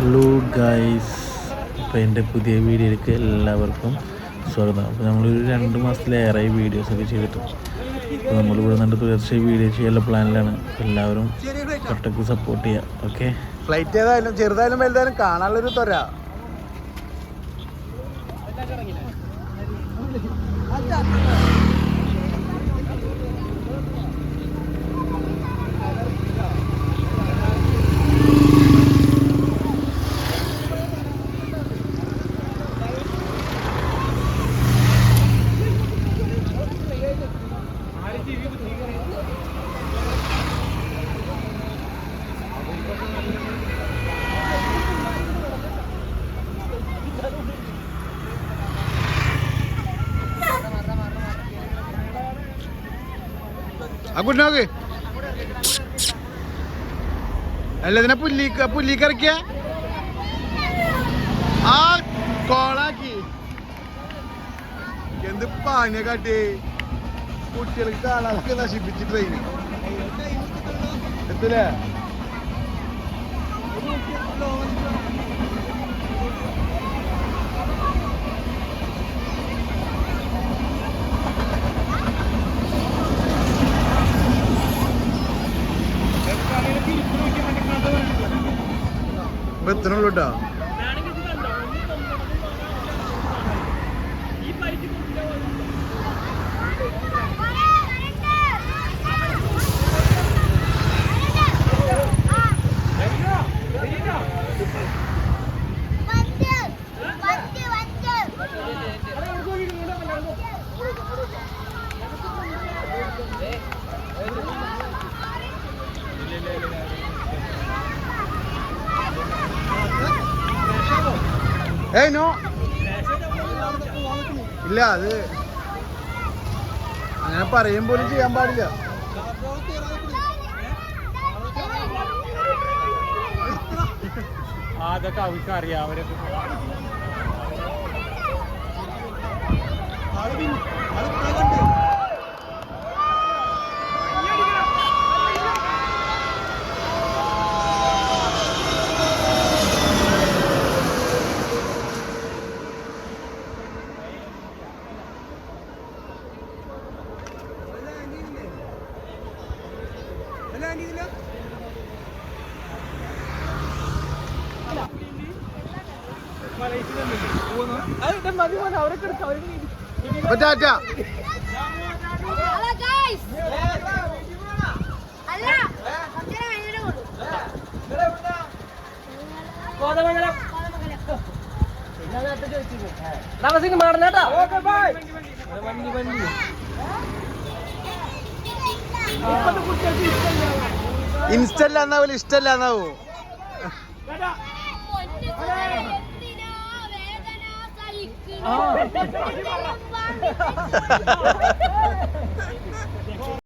Hello guys അപ്പോൾ എന്റെ പുതിയ വീഡിയോയിലേക്ക് എല്ലാവർക്കും സ്വാഗതം. അപ്പോൾ നമ്മളൊരു രണ്ട് മാസത്തിലേറെ വീഡിയോസൊക്കെ ചെയ്തിട്ട്. അപ്പോൾ നമ്മൾ ഇവിടെ നിന്ന് തുടർച്ചയായി വീഡിയോ ചെയ്യാനുള്ള പ്ലാനിലാണ് എല്ലാവരും ഒട്ടക്ക് സപ്പോർട്ട് ചെയ്യുക ഓക്കെ ഫ്ലൈറ്റ് ഏതായാലും ചെറുതായാലും വലുതായാലും കാണാനുള്ളൊരു തൊര അങ്ങോട്ട് നോക്ക്. അല്ല ഇതിനെ പുല്ലി പുല്ലിക്ക് ഇറക്കിയ? ആ കോളാക്കി. എന്ത് പാനിയ കാട്ടി കുട്ടികൾക്ക് കാണാനൊക്കെ നശിപ്പിച്ച് ട്രെയിൻ എത്തില്ലേ ഇപ്പൊ എത്തണുള്ളൂ നോ. ഇല്ല അത് അങ്ങനെ പറയും പോലും ചെയ്യാൻ പാടില്ല. അതൊക്കെ അവർക്ക് അറിയാം അവരൊക്കെ ടാറ്റ കുറച്ചേരം കഴിഞ്ഞിട്ട് കൊണ്ടു. നവസിന് മാറുന്നേട്ടാ ഇൻസ്റ്റല്ല എന്നാവൂല ഇഷ്ടല്ല എന്നാവൂ എന്തിനാ വേദന സഹിക്കുന്നു